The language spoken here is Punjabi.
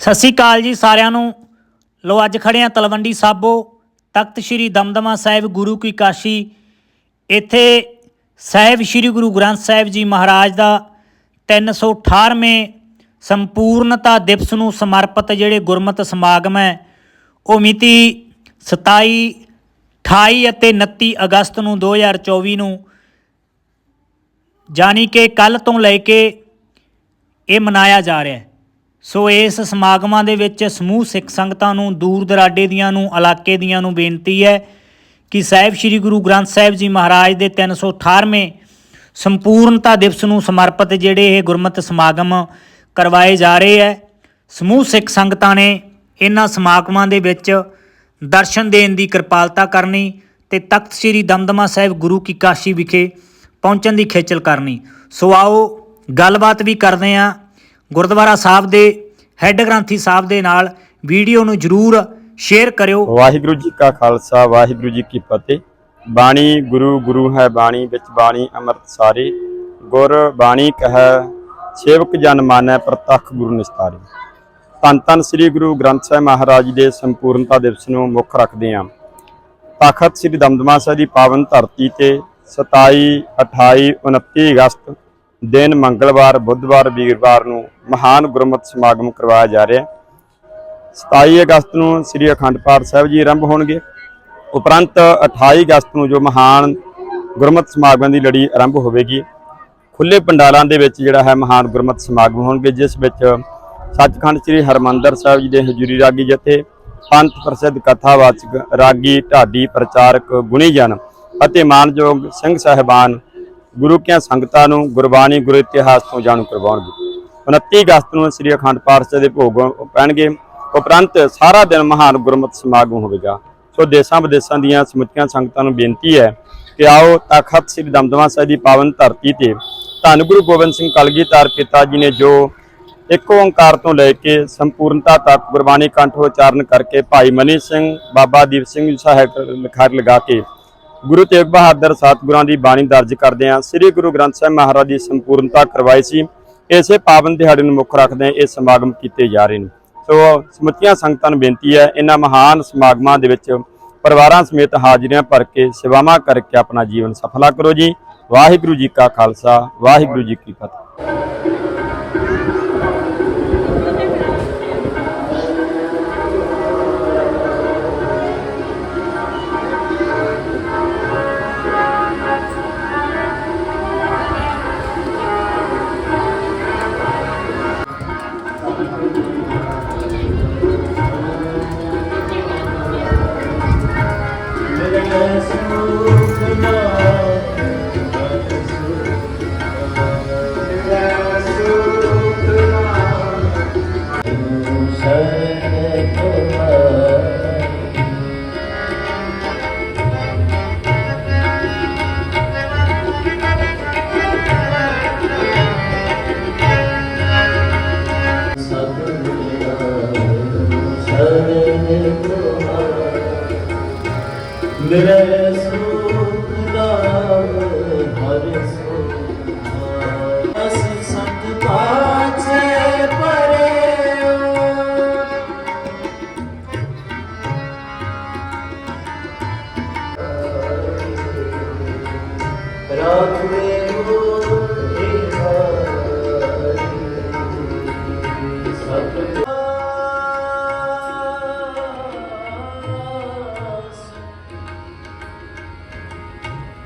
ਸਤਿ ਸ਼੍ਰੀ ਅਕਾਲ ਜੀ ਸਾਰਿਆਂ ਨੂੰ। ਲੋ ਅੱਜ ਖੜੇ ਆ ਤਲਵੰਡੀ ਸਾਬੋ, ਤਖਤ ਸ੍ਰੀ ਦਮਦਮਾ ਸਾਹਿਬ ਗੁਰੂ ਕੀ ਕਾਸ਼ੀ। ਇੱਥੇ ਸਾਹਿਬ ਸ੍ਰੀ ਗੁਰੂ ਗ੍ਰੰਥ ਸਾਹਿਬ ਜੀ ਮਹਾਰਾਜ ਦਾ 318ਵੇਂ ਸੰਪੂਰਨਤਾ ਦਿਵਸ ਨੂੰ ਸਮਰਪਿਤ ਜਿਹੜੇ ਗੁਰਮਤਿ ਸਮਾਗਮ ਹੈ, ਉਹ ਮਿਤੀ 27 28 ਅਤੇ 29 ਅਗਸਤ ਨੂੰ 2024 ਨੂੰ ਜਾਣੀ ਕਿ ਕੱਲ ਤੋਂ ਲੈ ਕੇ ਇਹ ਮਨਾਇਆ ਜਾ ਰਿਹਾ ਹੈ। ਸੋ ਇਸ ਸਮਾਗਮਾਂ ਦੇ ਵਿੱਚ ਸਮੂਹ ਸਿੱਖ ਸੰਗਤਾਂ ਨੂੰ ਦੂਰ ਦਰਾਡੇ ਦੀਆਂ ਨੂੰ, ਇਲਾਕੇ ਦੀਆਂ ਨੂੰ ਬੇਨਤੀ ਹੈ ਕਿ ਸਾਹਿਬ ਸ੍ਰੀ ਗੁਰੂ ਗ੍ਰੰਥ ਸਾਹਿਬ ਜੀ ਮਹਾਰਾਜ ਦੇ 318ਵੇਂ ਸੰਪੂਰਨਤਾ ਦਿਵਸ ਨੂੰ ਸਮਰਪਿਤ ਜਿਹੜੇ ਇਹ ਗੁਰਮਤਿ ਸਮਾਗਮ ਕਰਵਾਏ ਜਾ ਰਹੇ ਹੈ, ਸਮੂਹ ਸਿੱਖ ਸੰਗਤਾਂ ਨੇ ਇਹਨਾਂ ਸਮਾਗਮਾਂ ਦੇ ਵਿੱਚ ਦਰਸ਼ਨ ਦੇਣ ਦੀ ਕਿਰਪਾਲਤਾ ਕਰਨੀ ਤੇ ਤਖਤ ਸ੍ਰੀ ਦਮਦਮਾ ਸਾਹਿਬ ਗੁਰੂ ਕੀ ਕਾਸ਼ੀ ਵਿਖੇ ਪਹੁੰਚਣ ਦੀ ਖੇਚਲ ਕਰਨੀ। ਸੋ ਆਓ ਗੱਲਬਾਤ ਵੀ ਕਰਦੇ ਹਾਂ। ਗੁਰਦੁਆਰਾ ਸਾਹਿਬ ਦੇ ਹੈੱਡ ਗ੍ਰੰਥੀ ਸਾਹਿਬ ਦੇ ਨਾਲ ਵੀਡੀਓ ਨੂੰ ਜਰੂਰ ਸ਼ੇਅਰ ਕਰਿਓ। ਵਾਹਿਗੁਰੂ ਜੀ ਕਾ ਖਾਲਸਾ, ਵਾਹਿਗੁਰੂ ਜੀ ਕੀ ਫਤਿਹ। ਬਾਣੀ ਗੁਰੂ ਗੁਰੂ ਹੈ ਬਾਣੀ, ਵਿੱਚ ਬਾਣੀ ਅੰਮ੍ਰਿਤ ਸਾਰੇ। ਗੁਰ ਬਾਣੀ ਕਹੈ, ਸੇਵਕ ਜਨ ਮਾਨੈ, ਪ੍ਰਤੱਖ ਗੁਰੂ ਨਿਸਤਾਰੇ। ਧੰਨ ਧੰਨ ਸ੍ਰੀ ਗੁਰੂ ਗ੍ਰੰਥ ਸਾਹਿਬ ਮਹਾਰਾਜ ਜੀ ਦੇ ਸੰਪੂਰਨਤਾ ਦਿਵਸ ਨੂੰ ਮੁੱਖ ਰੱਖਦੇ ਹਾਂ ਤਖਤ ਸ੍ਰੀ ਦਮਦਮਾ ਸਾਹਿਬ ਦੀ ਪਾਵਨ ਧਰਤੀ ਤੇ 27 28 29 ਅਗਸਤ ਦਿਨ ਮੰਗਲਵਾਰ, ਬੁੱਧਵਾਰ, ਵੀਰਵਾਰ ਨੂੰ ਮਹਾਨ ਗੁਰਮਤਿ ਸਮਾਗਮ ਕਰਵਾਇਆ ਜਾ ਰਿਹਾ ਹੈ। 27 ਅਗਸਤ ਨੂੰ ਸ੍ਰੀ ਅਖੰਡ ਪਾਠ ਸਾਹਿਬ ਜੀ ਆਰੰਭ ਹੋਣਗੇ। ਉਪਰੰਤ 28 ਅਗਸਤ ਨੂੰ ਜੋ ਮਹਾਨ ਗੁਰਮਤਿ ਸਮਾਗਮ ਦੀ ਲੜੀ ਆਰੰਭ ਹੋਵੇਗੀ। ਖੁੱਲੇ ਪੰਡਾਲਾਂ ਦੇ ਵਿੱਚ ਜਿਹੜਾ ਹੈ ਮਹਾਨ ਗੁਰਮਤਿ ਸਮਾਗਮ ਹੋਣਗੇ, ਜਿਸ ਵਿੱਚ ਸੱਚਖੰਡ ਸ੍ਰੀ ਹਰਮੰਦਰ ਸਾਹਿਬ ਜੀ ਦੇ ਹਜ਼ੂਰੀ ਰਾਗੀ ਜਥੇ, ਪੰਥ ਪ੍ਰਸਿੱਧ ਕਥਾਵਾਚਕ ਰਾਗੀ, ਢਾਡੀ ਪ੍ਰਚਾਰਕ, ਗੁਣੀਜਨ ਅਤੇ ਮਾਨਯੋਗ ਸਿੰਘ ਸਾਹਿਬਾਨ ਗੁਰੂ ਕੀਆਂ ਸੰਗਤਾਂ ਨੂੰ ਗੁਰਬਾਣੀ ਗੁਰ ਇਤਿਹਾਸ ਤੋਂ ਜਾਣੂ ਕਰਵਾਉਣਗੇ 29 ਅਗਸਤ ਨੂੰ ਸ੍ਰੀ ਅਖੰਡ ਪਾਠ ਸਾਹਿਬ ਦੇ ਭੋਗ ਪੈਣਗੇ। ਉਪਰੰਤ ਸਾਰਾ ਦਿਨ ਮਹਾਨ ਗੁਰਮਤਿ ਸਮਾਗਮ ਹੋਵੇਗਾ। ਸੋ ਦੇਸ਼ਾਂ ਵਿਦੇਸ਼ਾਂ ਦੀਆਂ ਸਮੁੱਚੀਆਂ ਸੰਗਤਾਂ ਨੂੰ ਬੇਨਤੀ ਹੈ ਕਿ ਆਓ ਤਖਤ ਸ੍ਰੀ ਦਮਦਮਾ ਸਾਹਿਬ ਦੀ ਪਾਵਨ ਧਰਤੀ ਤੇ ਧੰਨ ਗੁਰੂ ਗੋਬਿੰਦ ਸਿੰਘ ਕਲਗੀਧਰ ਪਿਤਾ ਜੀ ਨੇ ਜੋ ਇੱਕ ਓੰਕਾਰ ਤੋਂ ਲੈ ਕੇ ਸੰਪੂਰਨਤਾ ਤੱਕ ਗੁਰਬਾਣੀ ਕੰਠ ਉਚਾਰਨ ਕਰਕੇ ਭਾਈ ਮਨੀ ਸਿੰਘ, ਬਾਬਾ ਦੀਪ ਸਿੰਘ ਸਾਹਿਬ ਲਿਖਾਰ ਲਗਾ ਕੇ ਗੁਰੂ ਤੇਗ ਬਹਾਦਰ ਸਤਿਗੁਰਾਂ ਦੀ ਬਾਣੀ ਦਰਜ ਕਰਦੇ ਹਾਂ। ਸ੍ਰੀ ਗੁਰੂ ਗ੍ਰੰਥ ਸਾਹਿਬ ਮਹਾਰਾਜ ਦੀ ਸੰਪੂਰਨਤਾ ਕਰਵਾਈ ਸੀ। ਇਸੇ ਪਾਵਨ ਦਿਹਾੜੇ ਨੂੰ ਮੁੱਖ ਰੱਖਦੇ ਇਹ ਸਮਾਗਮ ਕੀਤੇ ਜਾ ਰਹੇ ਨੇ। ਸੋ ਸਮੁੱਚੀਆਂ ਸੰਗਤਾਂ ਨੂੰ ਬੇਨਤੀ ਹੈ, ਇਹਨਾਂ ਮਹਾਨ ਸਮਾਗਮਾਂ ਦੇ ਵਿੱਚ ਪਰਿਵਾਰਾਂ ਸਮੇਤ ਹਾਜ਼ਰੀਆਂ ਭਰ ਕੇ ਸੇਵਾਵਾਂ ਕਰਕੇ ਆਪਣਾ ਜੀਵਨ ਸਫਲਾ ਕਰੋ ਜੀ। ਵਾਹਿਗੁਰੂ ਜੀ ਕਾ ਖਾਲਸਾ, ਵਾਹਿਗੁਰੂ ਜੀ ਕੀ ਫਤਿਹ।